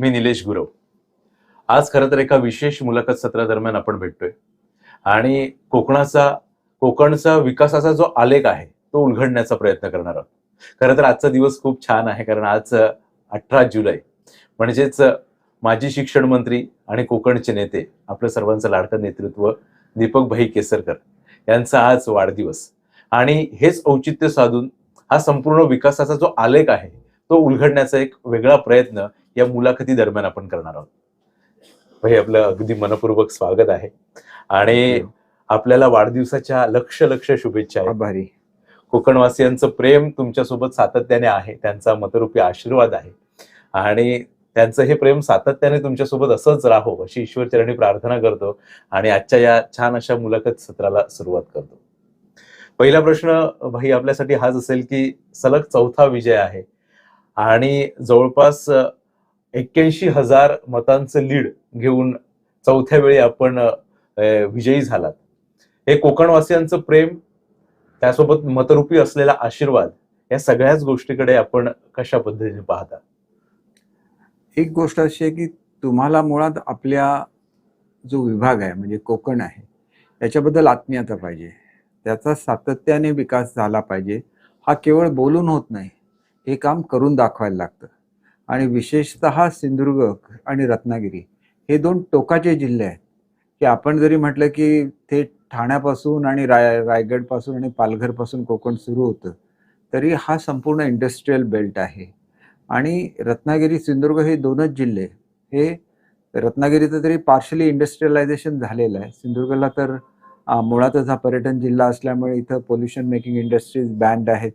मी निलेश गुरव. आज खरं तर एका विशेष मुलाखत सत्रादरम्यान आपण भेटतोय. आणि कोकणाचा कोकणचा विकासाचा जो आलेख आहे तो उलघडण्याचा प्रयत्न करणार आहोत. खरं तर आजचा दिवस खूप छान आहे कारण आज अठरा जुलै. म्हणजेच माजी शिक्षण मंत्री आणि कोकणचे नेते आपलं सर्वांचं लाडकं नेतृत्व दीपक भाई केसरकर यांचा आज वाढदिवस. आणि हेच औचित्य साधून हा संपूर्ण विकासाचा जो आलेख आहे तो उलघडण्याचा एक वेगळा प्रयत्न या मुलाखती दरम्यान आपण करणार आहोत. भाई आपलं अगदी मनपूर्वक स्वागत आहे. आणि आपल्याला वाढदिवसाच्या लक्ष लक्ष शुभेच्छा आभारी. कोकणवासियांचं प्रेम तुमच्यासोबत सातत्याने आहे. त्यांचा मतरूपी आशीर्वाद आहे. आणि त्यांचं हे प्रेम सातत्याने तुमच्यासोबत असंच राहो अशी ईश्वरचरणी प्रार्थना करतो आणि आजच्या या छान अशा मुलाखत सत्राला सुरुवात करतो. पहिला प्रश्न भाई आपल्यासाठी हाच असेल की सलग चौथा विजय आहे. आणि जवळपास एक्क्याऐंशी हजार मतांचं लीड घेऊन चौथ्या वेळी आपण विजयी झालात. हे कोकणवासियांचं प्रेम त्यासोबत मतरूपी असलेला आशीर्वाद या सगळ्याच गोष्टीकडे आपण कशा पद्धतीने पाहता? एक गोष्ट अशी आहे की तुम्हाला मुळात आपल्या जो विभाग आहे म्हणजे कोकण आहे याच्याबद्दल आत्मीयता पाहिजे. त्याचा सातत्याने विकास झाला पाहिजे. हा केवळ बोलून होत नाही. हे काम करून दाखवायला लागतं. आणि विशेषतः सिंधुदुर्ग आणि रत्नागिरी हे दोन टोकाचे जिल्हे आहेत. की आपण जरी म्हटलं की ते ठाण्यापासून आणि राय रायगडपासून आणि पालघरपासून कोकण सुरू होतं तरी हा संपूर्ण इंडस्ट्रीयल बेल्ट आहे. आणि रत्नागिरी सिंधुदुर्ग हे दोनच जिल्हे. हे रत्नागिरीचं तरी पार्शली इंडस्ट्रियलायझेशन झालेलं आहे. सिंधुदुर्गला तर मुळातच हा पर्यटन जिल्हा असल्यामुळे इथं पोल्युशन मेकिंग इंडस्ट्रीज बँड आहेत.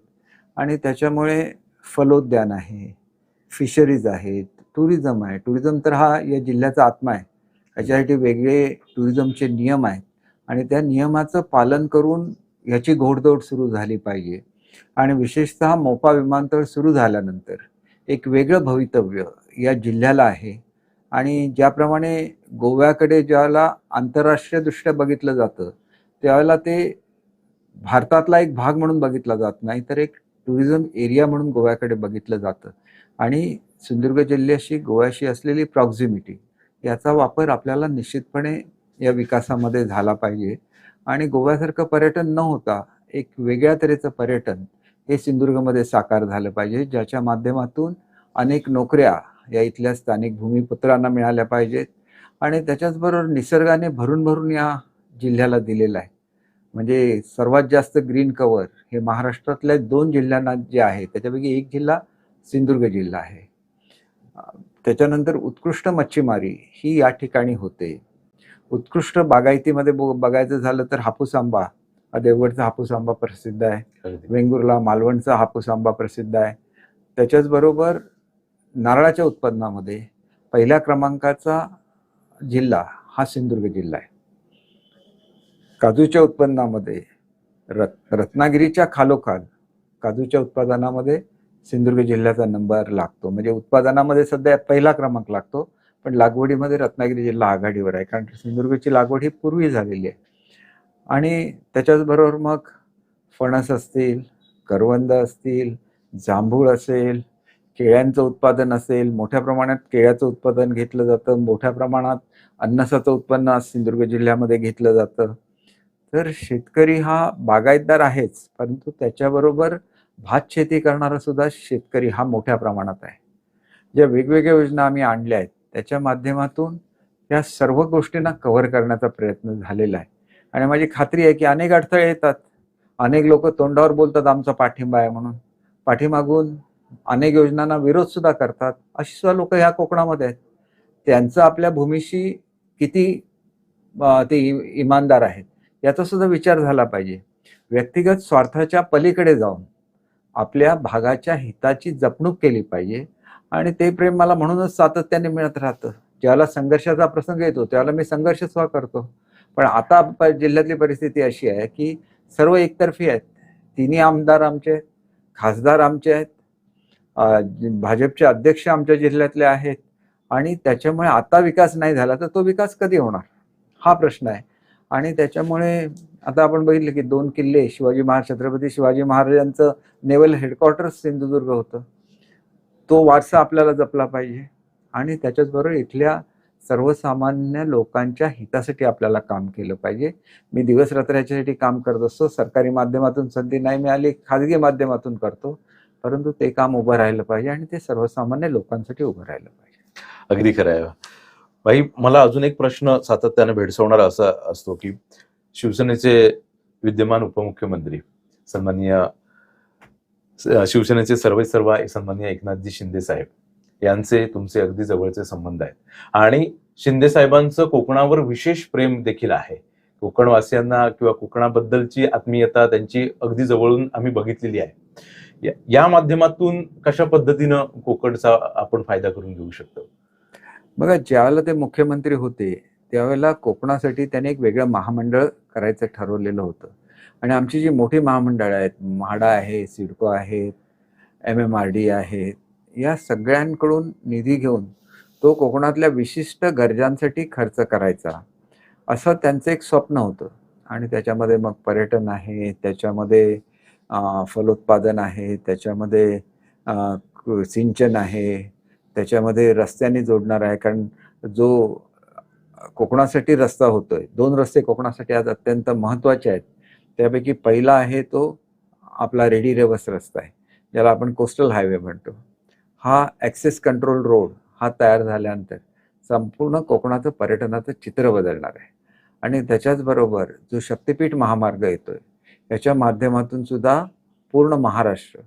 आणि त्याच्यामुळे फलोद्यान आहे. फिशरीज आहेत टुरिझम आहे. टुरिझम तर हा या जिल्ह्याचा आत्मा आहे. याच्यासाठी वेगळे टुरिझमचे नियम आहेत. आणि त्या नियमाचं पालन करून ह्याची घोडदौड सुरू झाली पाहिजे. आणि विशेषतः मोपा विमानतळ सुरू झाल्यानंतर एक वेगळं भवितव्य या जिल्ह्याला आहे. आणि ज्याप्रमाणे गोव्याकडे ज्याला आंतरराष्ट्रीयदृष्ट्या बघितलं जातं त्यावेळेला ते भारतातला एक भाग म्हणून बघितला जात नाही तर एक टुरिझम एरिया म्हणून गोव्याकडे बघितलं जातं. आणि सिंधुदुर्ग जिल्ह्याशी गोव्याशी असलेली प्रॉक्झिमिटी याचा वापर आपल्याला निश्चितपणे या विकासामध्ये झाला पाहिजे. आणि गोव्यासारखं पर्यटन न होता एक वेगळ्या तऱ्हेचं पर्यटन हे सिंधुदुर्गमध्ये साकार झालं पाहिजे ज्याच्या माध्यमातून अनेक नोकऱ्या या इथल्या स्थानिक भूमिपुत्रांना मिळाल्या पाहिजेत. आणि त्याच्याचबरोबर निसर्गाने भरून भरून या जिल्ह्याला दिलेला आहे. म्हणजे सर्वात जास्त ग्रीन कवर हे महाराष्ट्रातल्या दोन जिल्ह्यांना जे आहे त्याच्यापैकी एक जिल्हा सिंधुदुर्ग जिल्हा आहे. त्याच्यानंतर उत्कृष्ट मच्छीमारी ही या ठिकाणी होते. उत्कृष्ट बागायतीमध्ये बघ- बघायचं झालं तर हापूस आंबा हा देवगडचा हापूस आंबा प्रसिद्ध आहे. वेंगुर्ला मालवणचा हापूस आंबा प्रसिद्ध आहे. त्याच्याच बरोबर नारळाच्या उत्पन्नामध्ये पहिल्या क्रमांकाचा जिल्हा हा सिंधुदुर्ग जिल्हा आहे. काजूच्या उत्पन्नामध्ये रत रत्नागिरीच्या खालोखाल काजूच्या उत्पादनामध्ये सिंधुदुर्ग जिल्ह्याचा नंबर लागतो. म्हणजे उत्पादनामध्ये सध्या पहिला क्रमांक लागतो पण लागवडीमध्ये रत्नागिरी जिल्हा आघाडीवर आहे कारण सिंधुदुर्गची लागवड ही पूर्वी झालेली आहे. आणि त्याच्याचबरोबर मग फणस असतील करवंद असतील जांभूळ असेल केळ्यांचं उत्पादन असेल मोठ्या प्रमाणात केळ्याचं उत्पादन घेतलं जातं मोठ्या प्रमाणात अन्नसाचं उत्पन्न आज सिंधुदुर्ग जिल्ह्यामध्ये घेतलं जातं. तर शेतकरी हा बागायतदार आहेच परंतु त्याच्याबरोबर भात शेती करणारा सुद्धा शेतकरी हा मोठ्या प्रमाणात आहे. ज्या वेगवेगळ्या योजना आम्ही आणल्या आहेत त्याच्या माध्यमातून या सर्व गोष्टींना कव्हर करण्याचा प्रयत्न झालेला आहे. आणि माझी खात्री आहे की अनेक अडथळे येतात. अनेक लोक तोंडावर बोलतात आमचा पाठिंबा आहे म्हणून. पाठीमागून अनेक योजनांना विरोध सुद्धा करतात. अशी सुद्धा लोक ह्या कोकणामध्ये आहेत. त्यांचं आपल्या भूमीशी किती ते इमानदार आहेत याचा सुद्धा विचार झाला पाहिजे. व्यक्तिगत स्वार्थाच्या पलीकडे जाऊन आपल्या भागाच्या हिताची जपणूक केली पाहिजे. आणि ते प्रेम मला म्हणूनच सातत्याने मिळत राहतं. ज्याला संघर्षाचा प्रसंग येतो त्यावेळेला मी संघर्ष सुद्धा करतो. पण आता जिल्ह्यातली परिस्थिती अशी आहे की सर्व एकतर्फी आहेत. तिन्ही आमदार आमचे आहेत खासदार आमचे आहेत. भाजपचे अध्यक्ष आमच्या जिल्ह्यातले आहेत. आणि त्याच्यामुळे आता विकास नाही झाला तर तो विकास कधी होणार? हा प्रश्न आहे. आणि त्याच्यामुळे आता आपण बघितलं की दोन किल्ले शिवाजी महाराज छत्रपती शिवाजी महाराजांचं नेव्हल हेडक्वार्टर सिंधुदुर्ग होतं. तो वारसा आपल्याला जपला पाहिजे आणि त्याच्याचबरोबर इथल्या सर्वसामान्य लोकांच्या हितासाठी आपल्याला काम केलं पाहिजे. मी दिवस रात्र याच्यासाठी काम करत असतो सरकारी माध्यमातून संधी नाही मिळाली खाजगी माध्यमातून करतो परंतु ते काम उभं राहिलं पाहिजे आणि ते सर्वसामान्य लोकांसाठी उभं राहिलं पाहिजे. अगदी खरं आहे. भाई मला अजून एक प्रश्न सातत्याने भेडसवणारा असा असतो की शिवसेनेचे विद्यमान उपमुख्यमंत्री सन्माननीय शिवसेनेचे सर्व सर्व सन्माननीय एकनाथजी शिंदे साहेब यांचे तुमचे अगदी जवळचे संबंध आहेत. आणि शिंदे साहेबांचं कोकणावर विशेष प्रेम देखील आहे. कोकणवासियांना किंवा कोकणाबद्दलची आत्मीयता त्यांची अगदी जवळून आम्ही बघितलेली आहे. या माध्यमातून कशा पद्धतीनं कोकणचा आपण फायदा करून घेऊ शकतो? बघा ज्यावेळेला ते मुख्यमंत्री होते त्यावेळेला कोकणासाठी त्याने एक वेगळं महामंडळ करायचं ठरवलेलं होतं. आणि आमची जी मोठी महामंडळं आहेत म्हाडा आहे सिडको आहेत एम एम आर डी आहेत या सगळ्यांकडून निधी घेऊन तो कोकणातल्या विशिष्ट गरजांसाठी खर्च करायचा असं त्यांचं एक स्वप्न होतं. आणि त्याच्यामध्ये मग पर्यटन आहे त्याच्यामध्ये फलोत्पादन आहे त्याच्यामध्ये सिंचन आहे त्याच्यामध्ये रस्त्याने जोडणार आहे कारण जो कोकणासाठी रस्ता होतोय दोन रस्ते कोकणासाठी आज अत्यंत महत्त्वाचे आहेत. त्यापैकी पहिला आहे तो आपला रेडी रेवस रस्ता आहे ज्याला आपण कोस्टल हायवे म्हणतो. हा ॲक्सेस कंट्रोल रोड हा तयार झाल्यानंतर संपूर्ण कोकणाचं पर्यटनाचं चित्र बदलणार आहे. आणि त्याच्याचबरोबर जो शक्तिपीठ महामार्ग येतोय याच्या माध्यमातून सुद्धा पूर्ण महाराष्ट्र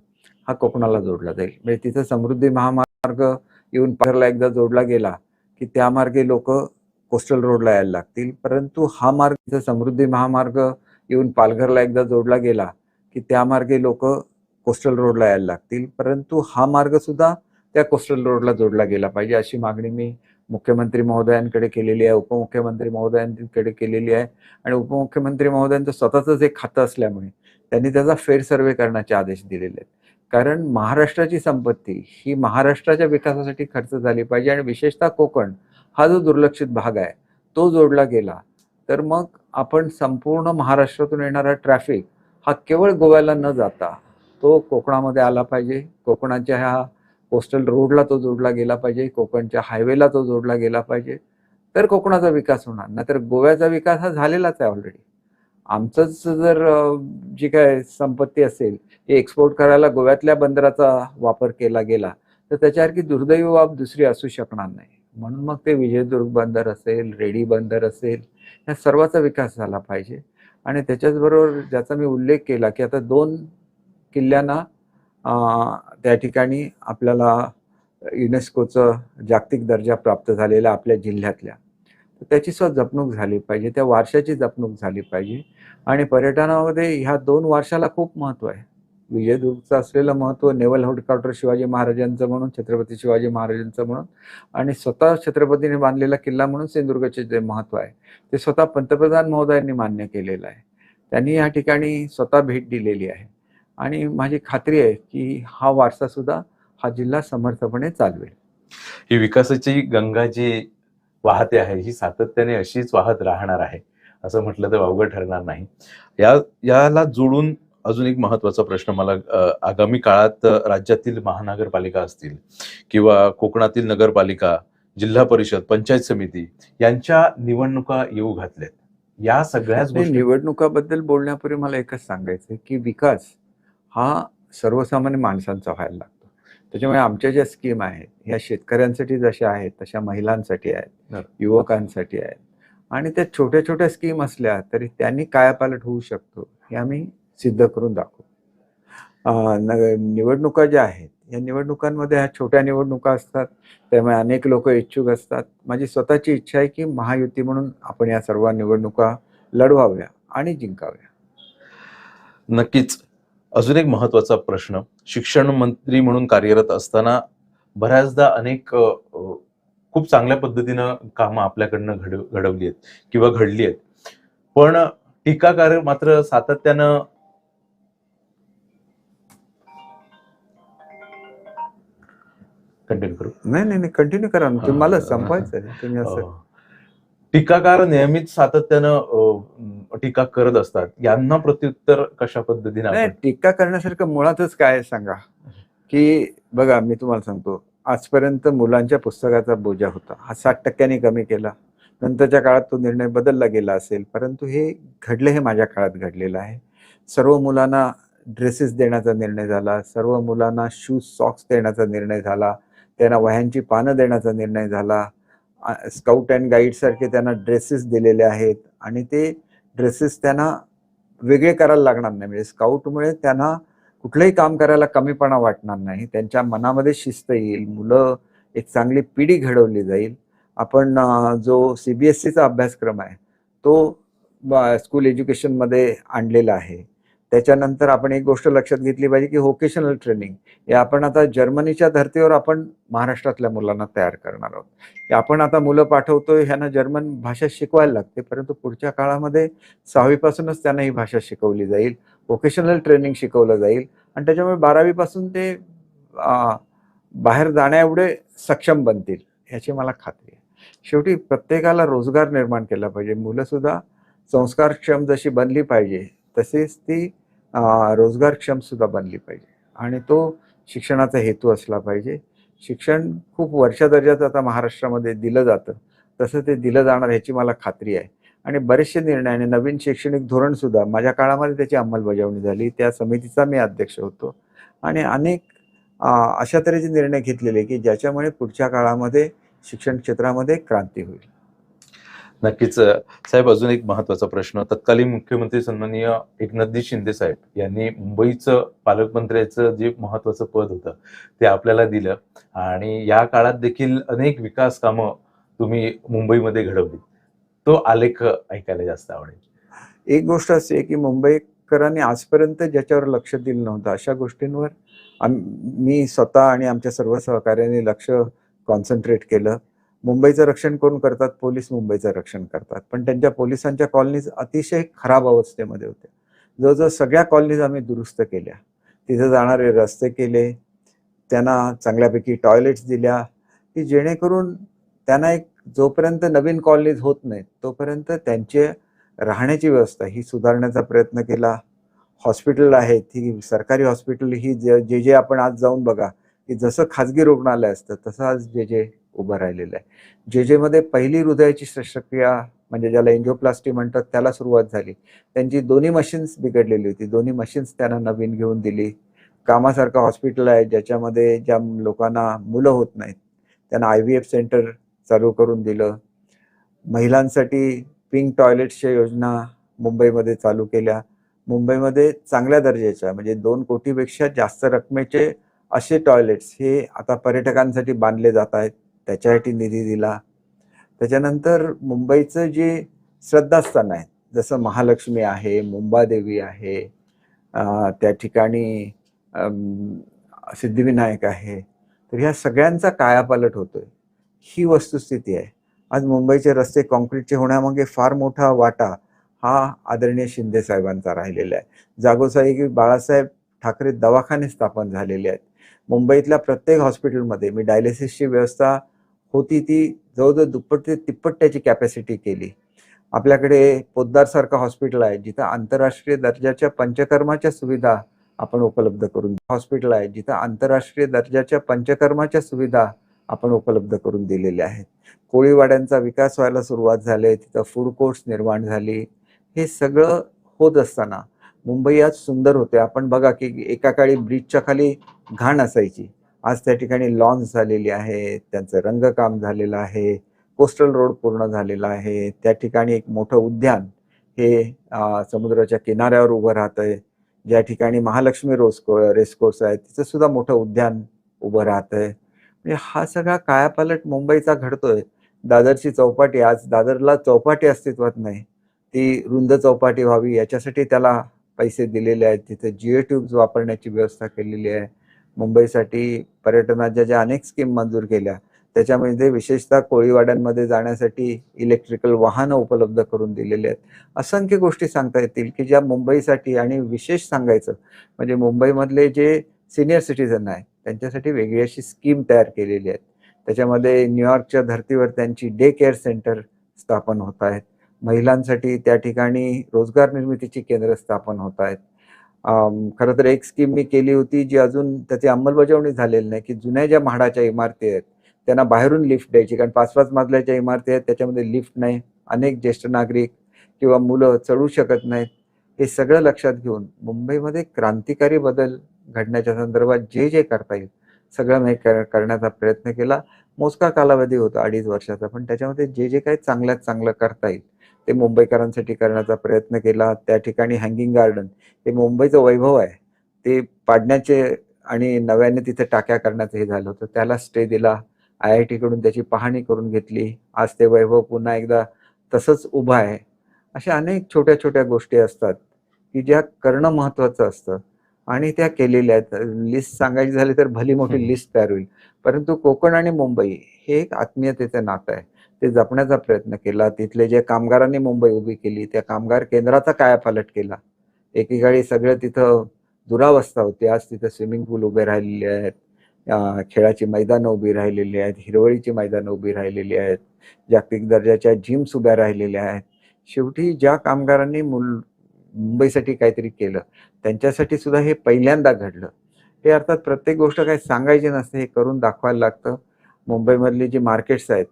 हा कोकणाला जोडला जाईल. म्हणजे तिथं समृद्धी महामार्ग येऊन पारला एकदा जोडला गेला की त्या मार्गे लोक कोस्टल रोडला यायला लागतील. परंतु हा मार्ग समृद्धी महामार्ग येऊन पालघरला एकदा जोडला गेला की त्या मार्गे लोक कोस्टल रोडला यायला लागतील. परंतु हा मार्ग सुद्धा त्या कोस्टल रोडला जोडला गेला पाहिजे अशी मागणी मी मुख्यमंत्री महोदयांकडे केलेली आहे उपमुख्यमंत्री महोदयांकडे केलेली आहे आणि उपमुख्यमंत्री महोदयांचं स्वतःच एक खातं असल्यामुळे त्यांनी त्याचा फेर सर्वे करण्याचे आदेश दिलेले आहेत. कारण महाराष्ट्राची संपत्ती ही महाराष्ट्राच्या विकासासाठी खर्च झाली पाहिजे आणि विशेषतः कोकण हा जो दुर्लक्षित भाग आहे तो जोडला गेला तर मग आपण संपूर्ण महाराष्ट्रातून येणारा ट्रॅफिक हा केवळ गोव्याला न जाता तो कोकणामध्ये आला पाहिजे. कोकणाच्या ह्या कोस्टल रोडला तो जोडला गेला पाहिजे. कोकणच्या हायवेला तो जोडला गेला पाहिजे. तर कोकणाचा विकास होणार नाहीतर गोव्याचा विकास हा झालेलाच आहे ऑलरेडी आमचंच जर जी काय संपत्ती असेल ती एक्सपोर्ट करायला गोव्यातल्या बंदराचा वापर केला गेला तर त्याच्यासारखी दुर्दैवी बाब दुसरी असू शकणार नाही. म्हणून मग ते विजयदुर्ग बंदर असेल रेडी बंदर असेल या सर्वाचा विकास झाला पाहिजे. आणि त्याच्याचबरोबर ज्याचा मी उल्लेख केला की आता दोन किल्ल्यांना त्या ठिकाणी आपल्याला युनेस्कोचं जागतिक दर्जा प्राप्त झालेला आपल्या जिल्ह्यातल्या. तर त्याची सुद्धा जपणूक झाली पाहिजे त्या वारशाची जपणूक झाली पाहिजे. आणि पर्यटनामध्ये ह्या दोन वारशाला खूप महत्त्व आहे. विजयदुर्गचं असलेलं महत्त्व नेवल हेडक्वार्टर शिवाजी महाराजांचं म्हणून छत्रपती शिवाजी महाराजांचं म्हणून आणि स्वतः छत्रपतीने बांधलेला किल्ला म्हणून सिंधुदुर्गचे जे महत्त्व आहे ते स्वतः पंतप्रधान महोदयांनी मान्य केलेलं आहे. त्यांनी या ठिकाणी स्वतः भेट दिलेली आहे. आणि माझी खात्री आहे की हा वारसा सुद्धा हा जिल्हा समर्थपणे चालवेल. ही विकासाची गंगा जी वाहते आहे ही सातत्याने अशीच वाहत राहणार आहे. असं म्हटलं तर वावगं ठरणार नाही. या याला जोडून अजून एक महत्त्वाचा प्रश्न मला आगामी काळात राज्यातील महानगरपालिका असतील किंवा कोकणातील नगरपालिका जिल्हा परिषद पंचायत समिती यांच्या निवडणुका येऊ घातल्यात. या सगळ्याच निवडणुकाबद्दल बोलण्यापूर्वी मला एकच सांगायचं की विकास हा सर्वसामान्य माणसांचा व्हायला लागतो. त्याच्यामुळे आमच्या ज्या स्कीम आहेत ह्या शेतकऱ्यांसाठी जशा आहेत तशा महिलांसाठी आहेत. युवकांसाठी आहेत. आणि त्या छोट्या छोट्या स्कीम असल्या तरी त्यांनी कायापालट होऊ शकतो हे आम्ही सिद्ध करून दाखवू. न- निवडणुका ज्या आहेत या निवडणुकांमध्ये ह्या छोट्या निवडणुका असतात त्यामुळे अनेक लोक इच्छुक असतात. माझी स्वतःची इच्छा आहे की महायुती म्हणून आपण या सर्व निवडणुका लढवाव्या आणि जिंकाव्या. नक्कीच. अजून एक महत्त्वाचा प्रश्न शिक्षण मंत्री म्हणून कार्यरत असताना बऱ्याचदा अनेक खूप चांगल्या पद्धतीनं कामं आपल्याकडनं घड घडवली आहेत किंवा घडली आहेत पण टीकाकार मात्र सातत्यानं कंटिन्यू करू. नाही नाही नाही कंटिन्यू करा ना. मला हा. संपवायचं आहे तुम्ही असं अ, टीकाकार नेहमीच सातत्यानं टीका करत असतात. यांना प्रत्युत्तर कशा पद्धतीने टीका करण्यासारखं मुळातच काय सांगा. की बघा मी तुम्हाला सांगतो. आजपर्यंत मुलांच्या पुस्तकाचा बोजा होता. हा साठ टक्क्यांनी कमी केला. नंतरच्या काळात तो निर्णय बदलला गेला असेल. परंतु हे घडले हे माझ्या काळात घडलेलं आहे. सर्व मुलांना ड्रेसेस देण्याचा निर्णय झाला. सर्व मुलांना शूज सॉक्स देण्याचा निर्णय झाला. त्यांना वह्यांची पानं देण्याचा निर्णय झाला. स्काउट अँड गाईडसारखे त्यांना ड्रेसेस दिलेले आहेत. आणि ते ड्रेसेस त्यांना वेगळे करायला लागणार नाही. म्हणजे स्काउटमुळे त्यांना कुठलंही काम करायला कमीपणा वाटणार नाही. त्यांच्या मनामध्ये शिस्त येईल. मुलं एक चांगली पिढी घडवली जाईल. आपण जो सी बी एस सीचा अभ्यासक्रम आहे तो स्कूल एज्युकेशनमध्ये आणलेला आहे. त्याच्यानंतर आपण एक गोष्ट लक्षात घेतली पाहिजे की व्होकेशनल ट्रेनिंग हे आपण आता जर्मनीच्या धर्तीवर आपण महाराष्ट्रातल्या मुलांना तयार करणार आहोत. आपण आता मुलं पाठवतोय ह्यांना जर्मन भाषा शिकवायला लागते परंतु पुढच्या काळामध्ये सहावीपासूनच त्यांना ही भाषा शिकवली जाईल. व्होकेशनल ट्रेनिंग शिकवलं जाईल. आणि त्याच्यामुळे बारावीपासून ते बाहेर जाण्याएवढे सक्षम बनतील ह्याची मला खात्री आहे. शेवटी प्रत्येकाला रोजगार निर्माण केला पाहिजे. मुलंसुद्धा संस्कारक्षम जशी बनली पाहिजे तसेच ती रोजगारक्षमसुद्धा बनली पाहिजे. आणि तो शिक्षणाचा हेतू असला पाहिजे. शिक्षण खूप वर्षा दर्जाचं आता महाराष्ट्रामध्ये दिलं जातं. तसं ते दिलं जाणार ह्याची मला खात्री आहे. आणि बरेचसे निर्णय आणि नवीन शैक्षणिक धोरण सुद्धा माझ्या काळामध्ये त्याची अंमलबजावणी झाली. त्या समितीचा मी अध्यक्ष होतो. आणि अनेक अशा तऱ्हेचे निर्णय घेतलेले की ज्याच्यामुळे पुढच्या काळामध्ये शिक्षण क्षेत्रामध्ये क्रांती होईल. नक्कीच साहेब अजून एक महत्त्वाचा प्रश्न. तत्कालीन मुख्यमंत्री सन्माननीय एकनाथजी शिंदे साहेब यांनी मुंबईचं पालकमंत्र्याचं जे महत्वाचं पद होतं ते आपल्याला दिलं. आणि या काळात देखील अनेक विकास कामं तुम्ही मुंबईमध्ये घडवली. तो आलेख ऐकायला जास्त आवडेल. एक गोष्ट अशी आहे की मुंबईकरांनी आजपर्यंत ज्याच्यावर लक्ष दिलं नव्हतं अशा गोष्टींवर आम मी स्वतः आणि आमच्या सर्व सहकार्यांनी लक्ष कॉन्सन्ट्रेट केलं. मुंबईचं रक्षण कोण करतात? पोलीस मुंबईचं रक्षण करतात. पण त्यांच्या पोलिसांच्या कॉलनीज अतिशय खराब अवस्थेमध्ये होत्या जवळजवळ सगळ्या कॉलनीज आम्ही दुरुस्त केल्या. तिथे जाणारे रस्ते केले त्यांना चांगल्यापैकी टॉयलेट्स दिल्या की जेणेकरून त्यांना एक जोपर्यंत नवीन कॉलनीज होत नाहीत तोपर्यंत त्यांचे राहण्याची व्यवस्था ही सुधारण्याचा प्रयत्न केला. हॉस्पिटल आहेत ही सरकारी हॉस्पिटल ही जे जे जे आपण आज जाऊन बघा की जसं खाजगी रुग्णालय असतं तसं आज जे जे उभं राहिलेलं आहे. जे जेमध्ये पहिली हृदयाची शस्त्रक्रिया म्हणजे ज्याला एन्जिओप्लास्टी म्हणतात त्याला सुरुवात झाली. त्यांची दोन्ही मशीन्स बिघडलेली होती. दोन्ही मशीन्स त्यांना नवीन घेऊन दिली. कामासारखं हॉस्पिटल आहे ज्याच्यामध्ये ज्या लोकांना मुलं होत नाहीत त्यांना आय व्ही एफ सेंटर चालू करून दिलं. महिलांसाठी पिंक टॉयलेट्सच्या योजना मुंबईमध्ये चालू केल्या. मुंबईमध्ये चांगल्या दर्जाच्या म्हणजे दोन कोटीपेक्षा जास्त रकमेचे असे टॉयलेट्स हे आता पर्यटकांसाठी बांधले जात आहेत. त्याच्यासाठी निधी दिला. त्याच्यानंतर मुंबईचं जे श्रद्धास्थान आहे जसं महालक्ष्मी आहे मुंबादेवी आहे त्या ठिकाणी सिद्धिविनायक आहे तर ह्या सगळ्यांचा कायापालट होतोय. ही वस्तुस्थिती आहे. आज मुंबईचे रस्ते कॉन्क्रीटचे होण्यामागे फार मोठा वाटा हा आदरणीय शिंदे साहेबांचा राहिलेला आहे. जागोजागी बाळासाहेब ठाकरे दवाखाने स्थापन झालेले आहेत. मुंबईतल्या प्रत्येक हॉस्पिटलमध्ये मी डायलिसिसची व्यवस्था होती ती जवळजवळ दुप्पट ते तिप्पट त्याची कॅपॅसिटी केली. आपल्याकडे पोद्दारसारखं हॉस्पिटल आहे जिथं आंतरराष्ट्रीय दर्जाच्या पंचकर्माच्या सुविधा आपण उपलब्ध करून हॉस्पिटल आहे जिथं आंतरराष्ट्रीय दर्जाच्या पंचकर्माच्या सुविधा आपण उपलब्ध करून दिलेले आहेत. कोळीवाड्यांचा विकास व्हायला सुरुवात झाली तिथं फूड कोर्ट्स निर्माण झाली. हे सगळं होत असताना मुंबई आज सुंदर होते. आपण बघा की एका काळी ब्रिजच्या खाली घाण असायची. आज त्या ठिकाणी लॉन्स झालेली आहे त्यांचं रंगकाम झालेलं आहे कोस्टल रोड पूर्ण झालेला आहे. त्या ठिकाणी एक मोठं उद्यान हे समुद्राच्या किनाऱ्यावर उभं राहत आहे ज्या ठिकाणी महालक्ष्मी रोज रेसकोर्स आहे तिचं सुद्धा मोठं उद्यान उभं राहत आहे म्हणजे हा सगळा कायापालट मुंबईचा घडतोय. दादरची चौपाटी आज दादरला चौपाटी अस्तित्वात नाही. ती रुंद चौपाटी व्हावी याच्यासाठी त्याला पैसे दिलेले आहेत. तिथे जिओ ट्यूब्स वापरण्याची व्यवस्था केलेली आहे. मुंबईसाठी पर्यटनाच्या ज्या अनेक स्कीम मंजूर केल्या. त्याच्यामध्ये विशेषतः कोळीवाड्यांमध्ये जाण्यासाठी इलेक्ट्रिकल वाहनं उपलब्ध करून दिलेले आहेत. असंख्य गोष्टी सांगता येतील की ज्या मुंबईसाठी आणि विशेष सांगायचं म्हणजे मुंबईमधले जे सिनियर सिटीजन आहेत त्यांच्यासाठी वेगळी अशी स्कीम तयार केलेली आहेत. त्याच्यामध्ये न्यूयॉर्कच्या धर्तीवर त्यांची डे केअर सेंटर स्थापन होत आहेत. महिलांसाठी त्या ठिकाणी रोजगार निर्मितीची केंद्र स्थापन होत आहेत. खरं तर एक स्कीम मी केली होती जी अजून त्याची अंमलबजावणी झालेली नाही की जुन्या ज्या म्हाडाच्या इमारती आहेत त्यांना बाहेरून लिफ्ट द्यायची कारण पाच पाच मजल्याच्या इमारती आहेत त्याच्यामध्ये लिफ्ट नाही अनेक ज्येष्ठ नागरिक किंवा मुलं चढू शकत नाहीत. हे सगळं लक्षात घेऊन मुंबईमध्ये क्रांतिकारी बदल घडण्याच्या संदर्भात जे जे करता येईल सगळं मी करण्याचा प्रयत्न केला. मोजका कालावधी होता अडीच वर्षाचा पण त्याच्यामध्ये जे जे काही चांगल्यात चांगलं करता येईल ते मुंबईकरांसाठी करण्याचा प्रयत्न केला. त्या ठिकाणी हँगिंग गार्डन हे मुंबईचं वैभव आहे. ते पाडण्याचे आणि नव्याने तिथे टाक्या करण्याचं हे झालं होतं. त्याला स्टे दिला. आय आय टीकडून त्याची पाहणी करून घेतली. आज ते वैभव पुन्हा एकदा तसंच उभं आहे. अशा अनेक छोट्या छोट्या गोष्टी असतात की ज्या करणं महत्त्वाचं असतं. आणि त्या केलेल्या आहेत. लिस्ट सांगायची झाली तर भली मोठी. लिस्ट तयार होईल. परंतु कोकण आणि मुंबई हे एक आत्मीयतेचं नातं आहे. ते जपण्याचा प्रयत्न केला. तिथले जे कामगारांनी मुंबई उभी केली त्या कामगार केंद्राचा कायापालट केला. एकेकाळी सगळं तिथं दुरावस्था होती. आज तिथं स्विमिंग पूल उभे राहिलेले आहेत. खेळाची मैदानं उभी राहिलेली आहेत. हिरवळीची मैदानं उभी राहिलेली आहेत. जागतिक दर्जाच्या जिम्स उभ्या राहिलेल्या आहेत. शेवटी ज्या कामगारांनी मुल मुंबईसाठी काहीतरी केलं त्यांच्यासाठी सुद्धा हे पहिल्यांदा घडलं. हे अर्थात प्रत्येक गोष्ट काही सांगायची नसते हे करून दाखवायला लागतं. मुंबईमधली जी मार्केट्स आहेत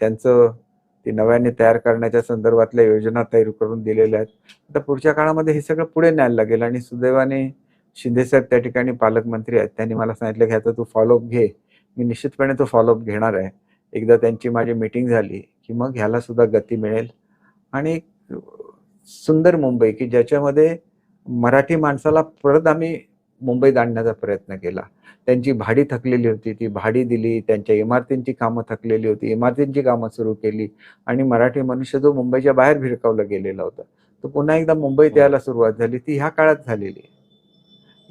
त्यांचं ती नव्याने तयार करण्याच्या संदर्भातल्या योजना तयार करून दिलेल्या आहेत. आता पुढच्या काळामध्ये हे सगळं पुढे न्यायला लागेल आणि सुदैवाने शिंदेसाहेब त्या ठिकाणी पालकमंत्री आहेत. त्यांनी मला सांगितलं की आता तू फॉलोअप घे. मी निश्चितपणे तो फॉलोअप घेणार आहे. एकदा त्यांची माझी मीटिंग झाली की मग ह्याला सुद्धा गती मिळेल. आणि सुंदर मुंबई की ज्याच्यामध्ये मराठी माणसाला परत आम्ही मुंबईत आणण्याचा प्रयत्न केला. त्यांची भाडी थकलेली होती ती भाडी दिली त्यांच्या इमारतींची कामं थकलेली होती इमारतींची कामं सुरू केली आणि मराठी मनुष्य जो मुंबईच्या बाहेर भिरकावला गेलेला होता तो पुन्हा एकदा मुंबईत यायला सुरुवात झाली. ती ह्या काळात झालेली आहे.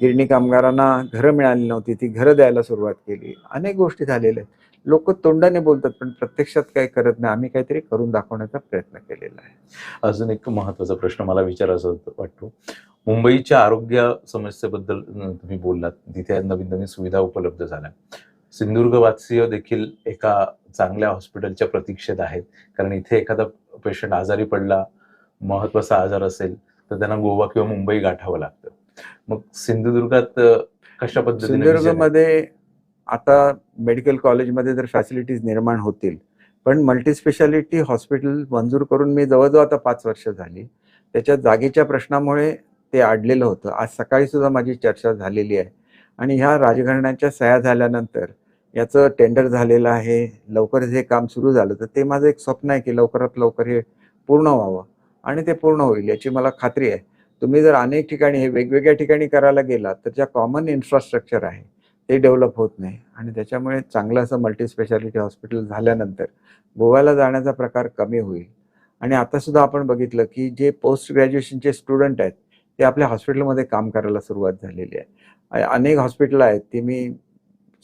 गिरणी कामगारांना घरं मिळाली नव्हती ती घरं द्यायला सुरुवात केली. अनेक गोष्टी झालेल्या आहेत. लोक तोंडाने बोलतात पण प्रत्यक्षात काही करत नाही. आम्ही काहीतरी करून दाखवण्याचा प्रयत्न केलेला आहे. अजून एक महत्त्वाचा प्रश्न मला विचारायचा वाटतो. मुंबईच्या आरोग्य समस्येबद्दल तुम्ही बोललात. तिथे नवीन नवीन सुविधा उपलब्ध झाल्या. सिंधुदुर्ग वासीय देखील एका चांगल्या हॉस्पिटलच्या प्रतीक्षेत आहेत. कारण इथे एखादा पेशंट आजारी पडला महत्त्वाचा आजार असेल तर त्यांना गोवा किंवा मुंबई गाठावं लागतं. मग सिंधुदुर्गात कशा पद्धतीने? सिंधुदुर्गमध्ये आता मेडिकल कॉलेजमध्ये जर फॅसिलिटीज निर्माण होतील पण मल्टीस्पेशालिटी हॉस्पिटल मंजूर करून मी जवळजवळ आता पाच वर्ष झाली. त्याच्या जागेच्या प्रश्नामुळे ते अडलेलं होतं. आज सकाळी सुद्धा माझी चर्चा झालेली आहे. आणि ह्या राजघराण्याच्या सह्या झाल्यानंतर याचं टेंडर झालेलं आहे. लवकरच हे काम सुरू झालं. तर ते माझं एक स्वप्न आहे की लवकरात लवकर हे पूर्ण व्हावं. आणि ते पूर्ण होईल याची मला खात्री आहे. तुम्ही जर अनेक ठिकाणी हे वेगवेगळ्या ठिकाणी करायला गेलात तर ज्या कॉमन इन्फ्रास्ट्रक्चर आहे ते डेव्हलप होत नाही. आणि त्याच्यामुळे चांगलं असं मल्टीस्पेशालिटी हॉस्पिटल झाल्यानंतर गोव्याला जाण्याचा प्रकार कमी होईल. आणि आता सुद्धा आपण बघितलं की जे पोस्ट ग्रॅज्युएशनचे स्टुडंट आहेत ते आपल्या हॉस्पिटलमध्ये काम करायला सुरुवात झालेली आहे. अनेक हॉस्पिटल आहेत ती मी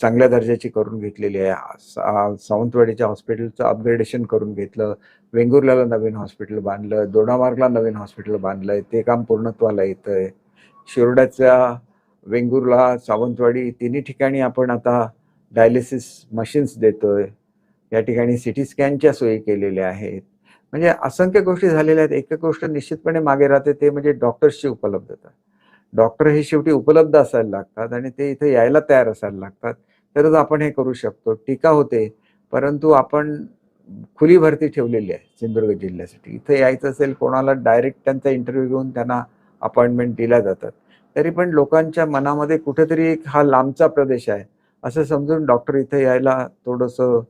चांगल्या दर्जाची करून घेतलेली आहे. सा- सावंतवाडीच्या हॉस्पिटलचं अपग्रेडेशन करून घेतलं वेंगुर्ल्याला नवीन हॉस्पिटल बांधलं दोडामार्गला नवीन हॉस्पिटल बांधलं आहे ते काम पूर्णत्वाला येतं आहे शिरोड्याच्या वेंगुर्ला सावंतवाडी तिन्ही ठिकाणी आपण आता डायलिसिस मशीन्स देतोय. या ठिकाणी सिटी स्कॅनच्या सोयी केलेल्या आहेत. म्हणजे असंख्य गोष्टी झालेल्या आहेत. एक गोष्ट निश्चितपणे मागे राहते ते म्हणजे डॉक्टर्सची उपलब्धता. डॉक्टर हे शेवटी उपलब्ध असायला लागतात आणि ते इथे यायला तयार असायला लागतात. तरच आपण हे करू शकतो. टीका होते परंतु आपण खुली भरती ठेवलेली आहे सिंधुदुर्ग जिल्ह्यासाठी. इथे यायचं असेल कोणाला डायरेक्ट त्यांचा इंटरव्ह्यू घेऊन त्यांना अपॉइंटमेंट दिल्या जातात. तरी पण लोकांच्या मनामध्ये कुठेतरी एक हा लांबचा प्रदेश आहे. असं समजून डॉक्टर इथे यायला थोडंसं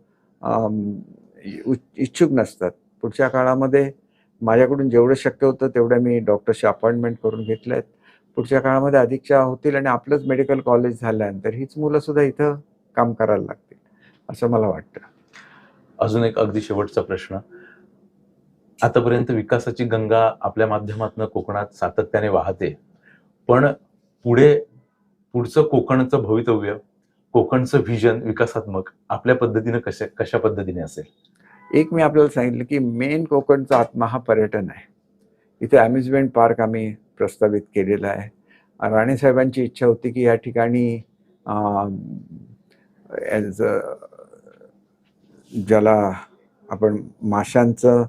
इच्छुक नसतात. पुढच्या काळामध्ये माझ्याकडून जेवढं शक्य होतं तेवढं मी डॉक्टरशी अपॉइंटमेंट करून घेतल्या आहेत पुढच्या काळामध्ये अधिकच्या होतील आणि आपलंच मेडिकल कॉलेज झाल्यानंतर हीच मुलं सुद्धा इथं काम करायला लागतील असं मला वाटतं. अजून एक अगदी शेवटचा प्रश्न. आतापर्यंत विकासाची गंगा आपल्या माध्यमातून कोकणात सातत्याने वाहते. पण पुढे पुढचं कोकणचं भवितव्य कोकणचं व्हिजन विकासात्मक आपल्या पद्धतीनं कशा कशा पद्धतीने असेल? एक मी आपल्याला सांगितलं की मेन कोकणचा आत्मा हा पर्यटन आहे. इथे अम्युजमेंट पार्क आम्ही प्रस्तावित केलेला आहे. राणेसाहेबांची इच्छा होती की या ठिकाणी ॲज अ ज्याला आपण माशांचं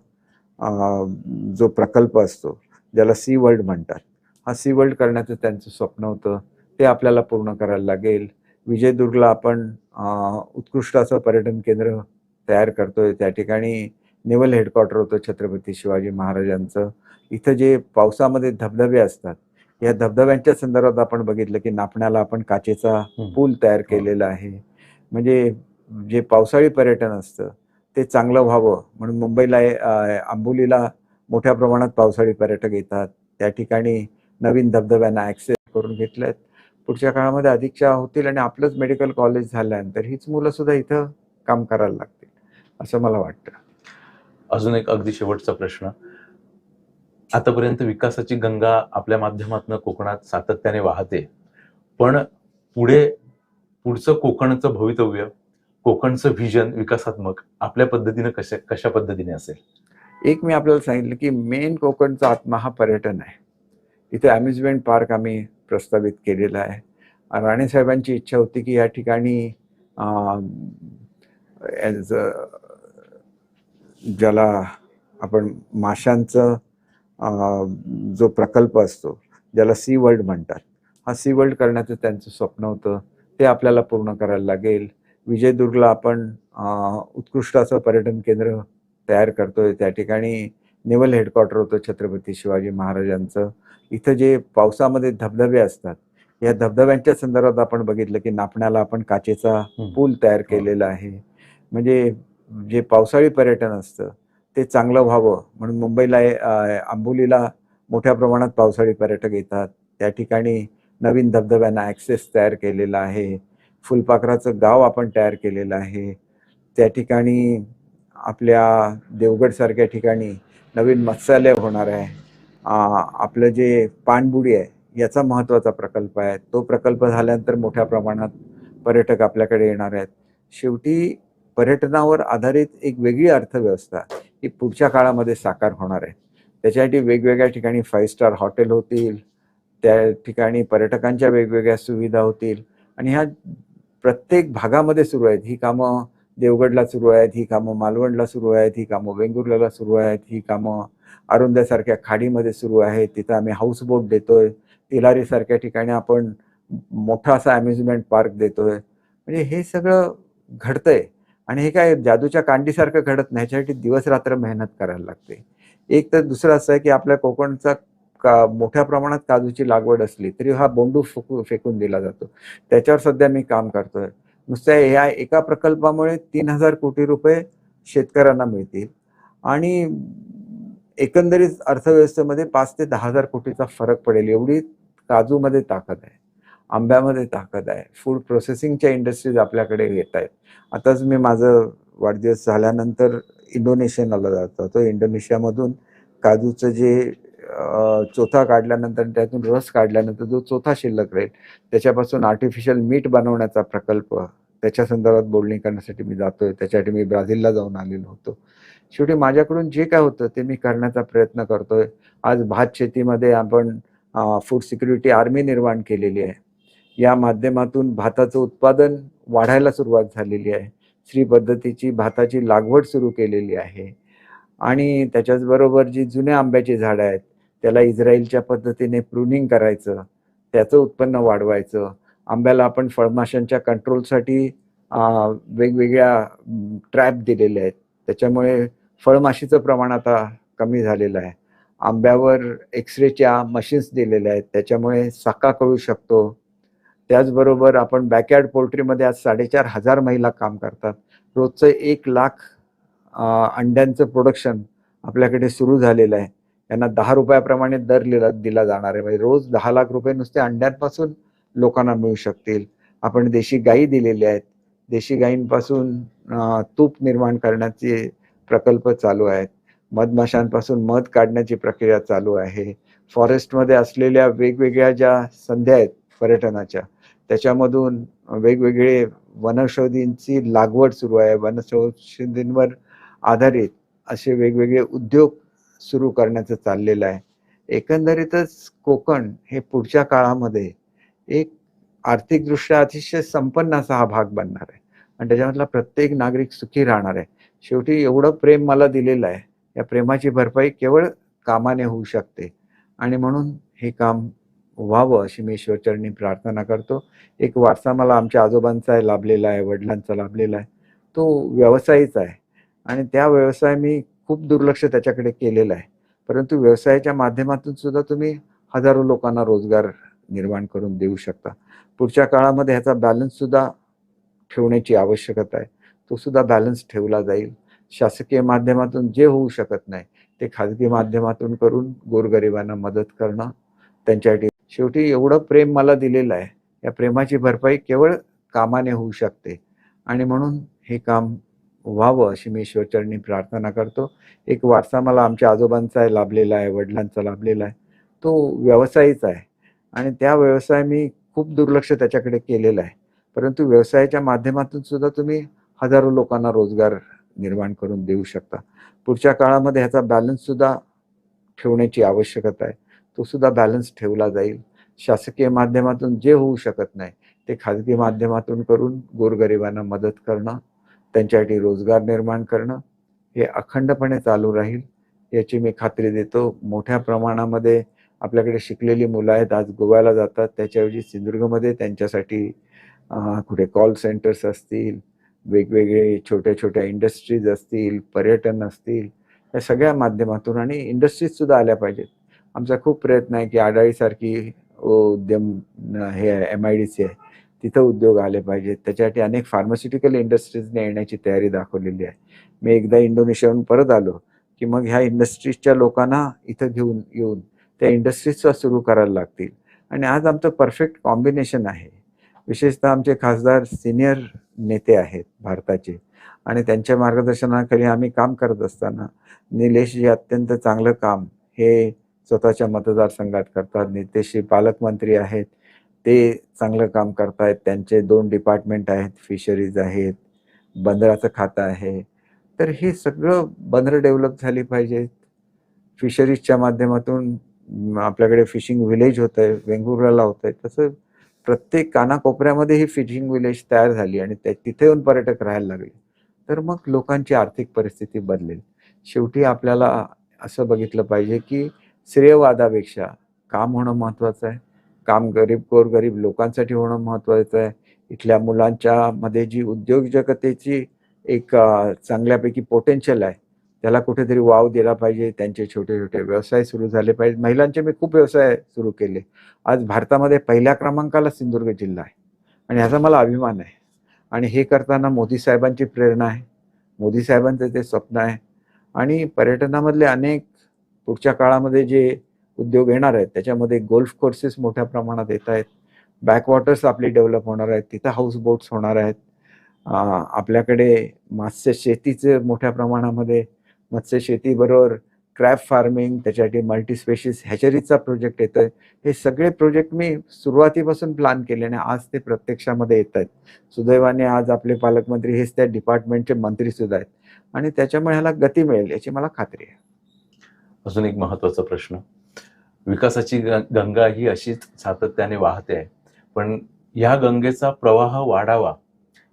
जो प्रकल्प असतो ज्याला सी वर्ल्ड म्हणतात. हा सी वर्ल्ड करण्याचं त्यांचं स्वप्न होतं. ते आपल्याला पूर्ण करायला लागेल. विजयदुर्गला आपण उत्कृष्ट असं पर्यटन केंद्र तयार करतोय. त्या ठिकाणी नेव्हल हेडक्वार्टर होतं छत्रपती शिवाजी महाराजांचं. इथं जे पावसामध्ये धबधबे असतात या धबधब्यांच्या संदर्भात आपण बघितलं की नापण्याला आपण काचेचा. पूल तयार केलेला आहे. म्हणजे जे पावसाळी पर्यटन असतं ते चांगलं व्हावं. म्हणून मुंबईला आंबोलीला मोठ्या प्रमाणात पावसाळी पर्यटक येतात. त्या ठिकाणी नवीन धबधब्यांना ॲक्सेस करून घेतलेत पुढच्या काळामध्ये अधिकच्या होतील आणि आपलंच मेडिकल कॉलेज झाल्यानंतर हीच मुलं सुद्धा इथं काम करायला लागतील असं मला वाटतं. अजून एक अगदी शेवटचा प्रश्न. आतापर्यंत विकासाची गंगा आपल्या माध्यमातून कोकणात सातत्याने वाहते. पण पुढे पुढचं कोकणचं भवितव्य कोकणचं व्हिजन विकासात्मक आपल्या पद्धतीनं कशा कशा पद्धतीने असेल? एक मी आपल्याला सांगितलं की मेन कोकणचा आत्मा हा पर्यटन आहे. इथे अम्युजमेंट पार्क आम्ही प्रस्तावित केलेला आहे. राणेसाहेबांची इच्छा होती की या ठिकाणी ॲज ज्याला आपण माशांचं जो प्रकल्प असतो ज्याला सी वर्ल्ड म्हणतात. हा सी वर्ल्ड करण्याचं त्यांचं स्वप्न होतं. ते आपल्याला पूर्ण करायला लागेल. विजयदुर्गला आपण उत्कृष्ट असं पर्यटन केंद्र तयार करतोय. त्या ठिकाणी नेव्हल हेडक्वार्टर होतं छत्रपती शिवाजी महाराजांचं. इथं जे पावसामध्ये धबधबे असतात या धबधब्यांच्या संदर्भात आपण बघितलं की नापण्याला आपण काचेचा. पूल तयार केलेला आहे. म्हणजे जे पावसाळी पर्यटन असतं ते चांगलं व्हावं म्हणून मुंबईला आंबोलीला मोठ्या प्रमाणात पावसाळी पर्यटक येतात. त्या ठिकाणी नवीन धबधब्यांना ॲक्सेस तयार केलेला आहे. फुलपाखराचं गाव आपण तयार केलेलं आहे. त्या ठिकाणी आपल्या देवगडसारख्या ठिकाणी नवीन मत्स्यालय होणार आहे. आपलं जे पाणबुडी आहे याचा महत्त्वाचा प्रकल्प आहे. तो प्रकल्प झाल्यानंतर मोठ्या प्रमाणात पर्यटक आपल्याकडे येणार आहेत. शेवटी पर्यटनावर आधारित एक वेगळी अर्थव्यवस्था ही पुढच्या काळामध्ये साकार होणार आहे. त्याच्यासाठी वेगवेगळ्या ठिकाणी फाईव्ह स्टार हॉटेल होतील त्या ठिकाणी पर्यटकांच्या वेगवेगळ्या सुविधा होतील आणि ह्या प्रत्येक भागामध्ये सुरू आहेत. ही कामं देवगडला सुरू आहेत ही कामं मालवणला सुरू आहेत ही कामं वेंगुर्ल्याला सुरू आहेत ही कामं अरुंद्यासारख्या खाडीमध्ये सुरू आहेत. तिथं आम्ही हाऊस बोट देतोय. तिलारीसारख्या ठिकाणी आपण मोठा असा अम्युजमेंट पार्क देतोय. म्हणजे हे सगळं घडतंय. आणि हे काय जादूच्या कांडीसारखं घडत नाही. ह्याच्यासाठी दिवस रात्र मेहनत करायला लागते. एक तर दुसरं असं आहे की आपल्या कोकणचा का मोठ्या प्रमाणात काजूची लागवड असली तरी हा बोंडू फेकून दिला जातो. त्याच्यावर सध्या मी काम करतोय. नुसत्या या एका प्रकल्पामुळे तीन हजार कोटी रुपये शेतकऱ्यांना मिळतील. आणि एकंदरीत अर्थव्यवस्थेमध्ये पाच ते दहा हजार कोटीचा फरक पडेल. एवढी काजूमध्ये ताकद आहे आंब्यामध्ये ताकद आहे फूड प्रोसेसिंगच्या इंडस्ट्रीज आपल्याकडे येत आहेत. आताच मी माझं वाढदिवस झाल्यानंतर इंडोनेशियाला जातो तो इंडोनेशियामधून काजूचं जे चोथा काढल्यानंतर त्यातून रस काढल्यानंतर जो चोथा शिल्लक राहील त्याच्यापासून आर्टिफिशियल मीठ बनवण्याचा प्रकल्प त्याच्या संदर्भात बोलणी करण्यासाठी मी जातोय. त्याच्यासाठी मी ब्राझीलला जाऊन आलेलो होतो. शेवटी माझ्याकडून जे काय होतं ते मी करण्याचा प्रयत्न करतोय. आज भात शेतीमध्ये आपण फूड सिक्युरिटी आर्मी निर्माण केलेली आहे. या माध्यमातून भाताचं उत्पादन वाढायला सुरुवात झालेली आहे. श्री पद्धतीची भाताची लागवड सुरू केलेली आहे. आणि त्याच्याचबरोबर जी जुन्या आंब्याची झाडं आहेत त्याला इस्रायलच्या पद्धतीने प्रुनिंग करायचं त्याचं उत्पन्न वाढवायचं. आंब्याला आपण फळमाशांच्या कंट्रोलसाठी वेगवेगळ्या ट्रॅप दिलेले आहेत. त्याच्यामुळे फळमाशीचं प्रमाण आता कमी झालेलं आहे. आंब्यावर एक्सरेच्या मशीन्स दिलेल्या आहेत. त्याच्यामुळे साका कळू शकतो. त्याचबरोबर आपण बॅकयार्ड पोल्ट्रीमध्ये आज साडेचार हजार महिला काम करतात. रोजचं एक लाख अंड्यांचं प्रोडक्शन आपल्याकडे सुरू झालेलं आहे. यांना दहा रुपयाप्रमाणे दर लिला दिला जाणार आहे. म्हणजे रोज दहा लाख रुपये नुसते अंड्यांपासून लोकांना मिळू शकतील. आपण देशी गायी दिलेल्या आहेत. देशी गायींपासून तूप निर्माण करण्याचे प्रकल्प चालू आहेत. मधमाशांपासून मध काढण्याची प्रक्रिया चालू आहे. फॉरेस्टमध्ये असलेल्या वेगवेगळ्या ज्या संध्या आहेत पर्यटनाच्या त्याच्यामधून वेगवेगळे वनौषधींची लागवड सुरू आहे. वनौषधींवर आधारित असे वेगवेगळे उद्योग सुरू करण्याचं चाललेलं आहे. एकंदरीतच कोकण हे पुढच्या काळामध्ये एक आर्थिकदृष्ट्या अतिशय संपन्न असा हा भाग बनणार आहे. आणि त्याच्यामधला प्रत्येक नागरिक सुखी राहणार आहे. शेवटी एवढं प्रेम मला दिलेलं आहे. या प्रेमाची भरपाई केवळ कामाने होऊ शकते. आणि म्हणून हे काम व्हावं अशी मी ईश्वरचरणी प्रार्थना करतो. एक वारसा मला आमच्या आजोबांचा आहे लाभलेला आहे वडिलांचा लाभलेला आहे. तो व्यवसायीच आहे. आणि त्या व्यवसाय मी खूप दुर्लक्ष त्याच्याकडे केलेलं आहे. परंतु व्यवसायाच्या माध्यमातून सुद्धा तुम्ही हजारो लोकांना रोजगार निर्माण करून देऊ शकता. पुढच्या काळामध्ये ह्याचा बॅलन्स सुद्धा ठेवण्याची आवश्यकता आहे. तो सुद्धा बॅलन्स ठेवला जाईल. शासकीय माध्यमातून जे होऊ शकत नाही ते खाजगी माध्यमातून करून गोरगरिबांना मदत करणं त्यांच्यासाठी. शेवटी एवढं प्रेम मला दिलेलं आहे. या प्रेमाची भरपाई केवळ कामाने होऊ शकते. आणि म्हणून हे काम व्हावं अशी मी ईश्वरचरणी प्रार्थना करतो. एक वारसा मला आमच्या आजोबांचा आहे लाभलेला आहे वडिलांचा लाभलेला आहे. तो व्यवसायीच आहे. आणि त्या व्यवसाय मी खूप दुर्लक्ष त्याच्याकडे केलेलं आहे. परंतु व्यवसायाच्या माध्यमातून सुद्धा तुम्ही हजारो लोकांना रोजगार निर्माण करून देऊ शकता. पुढच्या काळामध्ये ह्याचा बॅलन्स सुद्धा ठेवण्याची आवश्यकता आहे. तो सुद्धा बॅलन्स ठेवला जाईल. शासकीय माध्यमातून जे होऊ शकत नाही ते खाजगी माध्यमातून करून गोरगरिबांना मदत करणं त्यांच्यासाठी रोजगार निर्माण करणं हे अखंडपणे चालू राहील. याची मी खात्री देतो. मोठ्या प्रमाणामध्ये आपल्याकडे शिकलेली मुलं आहेत आज गोव्याला जातात. त्याच्याऐवजी सिंधुदुर्गमध्ये त्यांच्यासाठी कुठे कॉल सेंटर्स असतील वेगवेगळे छोट्या छोट्या इंडस्ट्रीज असतील पर्यटन असतील या सगळ्या माध्यमातून आणि इंडस्ट्रीज सुद्धा आल्या पाहिजेत. आमचा खूप प्रयत्न आहे की आडाळीसारखी उद्यम हे एम आय डी सी आहे. तिथं उद्योग आले पाहिजेत. त्याच्यासाठी अनेक फार्मास्युटिकल इंडस्ट्रीजने येण्याची तयारी दाखवलेली आहे. मी एकदा इंडोनेशियाहून परत आलो की मग ह्या इंडस्ट्रीजच्या लोकांना इथं घेऊन येऊन त्या इंडस्ट्रीजचा सुरू करायला लागतील. आणि आज आमचं परफेक्ट कॉम्बिनेशन आहे. विशेषतः आमचे खासदार सिनियर नेते आहेत भारताचे. आणि त्यांच्या मार्गदर्शनाखाली आम्ही काम करत असताना निलेशजी अत्यंत चांगलं काम हे स्वतःच्या मतदारसंघात करतात. नितेशजी पालकमंत्री आहेत. ते चांगलं काम करतायत. त्यांचे दोन डिपार्टमेंट आहेत फिशरीज आहेत बंदराचं खातं आहे. तर हे सगळं बंदरं डेव्हलप झाली पाहिजेत. फिशरीजच्या माध्यमातून आपल्याकडे फिशिंग विलेज होत आहे वेंगुर्ल्याला होत आहे तसं प्रत्येक कानाकोपऱ्यामध्ये ही फिशिंग विलेज तयार झाली आणि त्या तिथे येऊन पर्यटक राहायला लागले. तर मग लोकांची आर्थिक परिस्थिती बदलेल. शेवटी आपल्याला असं बघितलं पाहिजे की श्रेयवादापेक्षा काम होणं महत्त्वाचं आहे. काम गरीब गोरगरीब लोकांसाठी होणं महत्त्वाचं आहे. इथल्या मुलांच्या मध्ये जी उद्योजकतेची एक चांगल्यापैकी पोटेन्शियल आहे त्याला कुठेतरी वाव दिला पाहिजे. त्यांचे छोटे छोटे व्यवसाय सुरू झाले पाहिजे. महिलांचे मी खूप व्यवसाय सुरू केले. आज भारतामध्ये पहिल्या क्रमांकाला सिंधुदुर्ग जिल्हा आहे. आणि ह्याचा मला अभिमान आहे. आणि हे करताना मोदी साहेबांची प्रेरणा आहे. मोदी साहेबांचं ते स्वप्न आहे. आणि पर्यटनामधले अनेक पुढच्या काळामध्ये जे उद्योग येणार आहेत. त्याच्यामध्ये गोल्फ कोर्सेस मोठ्या प्रमाणात येत आहेत. बॅकवॉटर्स आपली डेव्हलप होणार आहेत. तिथं हाऊस बोट्स होणार आहेत. आपल्याकडे मत्स्य शेतीचं मोठ्या प्रमाणामध्ये मत्स्य शेतीबरोबर क्रॅप फार्मिंग त्याच्यासाठी मल्टीस्पेशीस हॅचरीचा प्रोजेक्ट येतोय. हे सगळे प्रोजेक्ट मी सुरुवातीपासून प्लॅन केले आणि आज ते प्रत्यक्षामध्ये येत आहेत. सुदैवाने आज आपले पालकमंत्री हेच त्या डिपार्टमेंटचे मंत्री सुद्धा आहेत. आणि त्याच्यामुळे ह्याला गती मिळेल याची मला खात्री आहे. अजून एक महत्त्वाचा प्रश्न. विकासाची ग- गंगा ही अशीच सातत्याने वाहते आहे. पण या गंगेचा प्रवाह वाढावा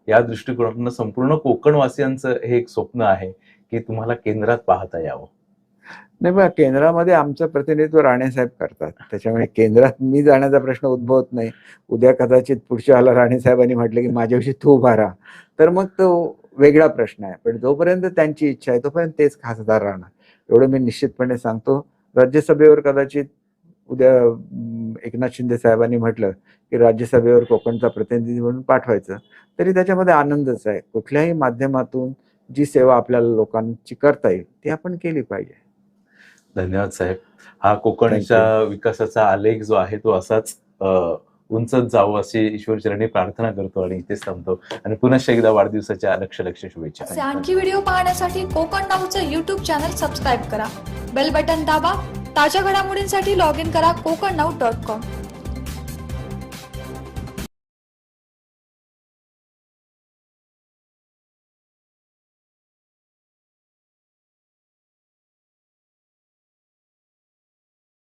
या दृष्टिकोनातून संपूर्ण कोकणवासियांचं हे एक स्वप्न आहे की तुम्हाला केंद्रात पाहता यावं. नाही बघा केंद्रामध्ये आमचं प्रतिनिधित्व राणेसाहेब करतात. त्याच्यामुळे केंद्रात मी जाण्याचा प्रश्न उद्भवत नाही. उद्या कदाचित पुढच्या आला राणेसाहेबांनी म्हटलं की माझ्याविषयी तू उभा तर मग तो वेगळा प्रश्न आहे. पण जोपर्यंत त्यांची इच्छा आहे तोपर्यंत तेच खासदार राहणार. एवढं मी निश्चितपणे सांगतो. राज्यसभेवर कदाचित उद्या एकनाथ शिंदे साहेबांनी म्हटलं की राज्यसभेवर कोकणचा प्रतिनिधी म्हणून पाठवायचं. तरी त्याच्यामध्ये आनंदच आहे. कुठल्याही माध्यमातून जी सेवा आपल्याला लोकांची करता येईल ती आपण केली पाहिजे. धन्यवाद साहेब. हा कोकणच्या विकासाचा आलेख जो आहे तो असाच उंचत जावं अशी ईश्वरचरणी प्रार्थना करतो आणि इथेच थांबतो. आणि पुनश्च एकदा वाढदिवसाच्या लक्ष लक्ष असे शुभेच्छा आणखी व्हिडिओ पाहण्यासाठी कोकण नाऊचं यूट्यूब चॅनल सबस्क्राईब करा. बेल बटन दाबा. ताज्या घडामोडींसाठी लॉग इन करा कोकण नाऊ डॉट कॉम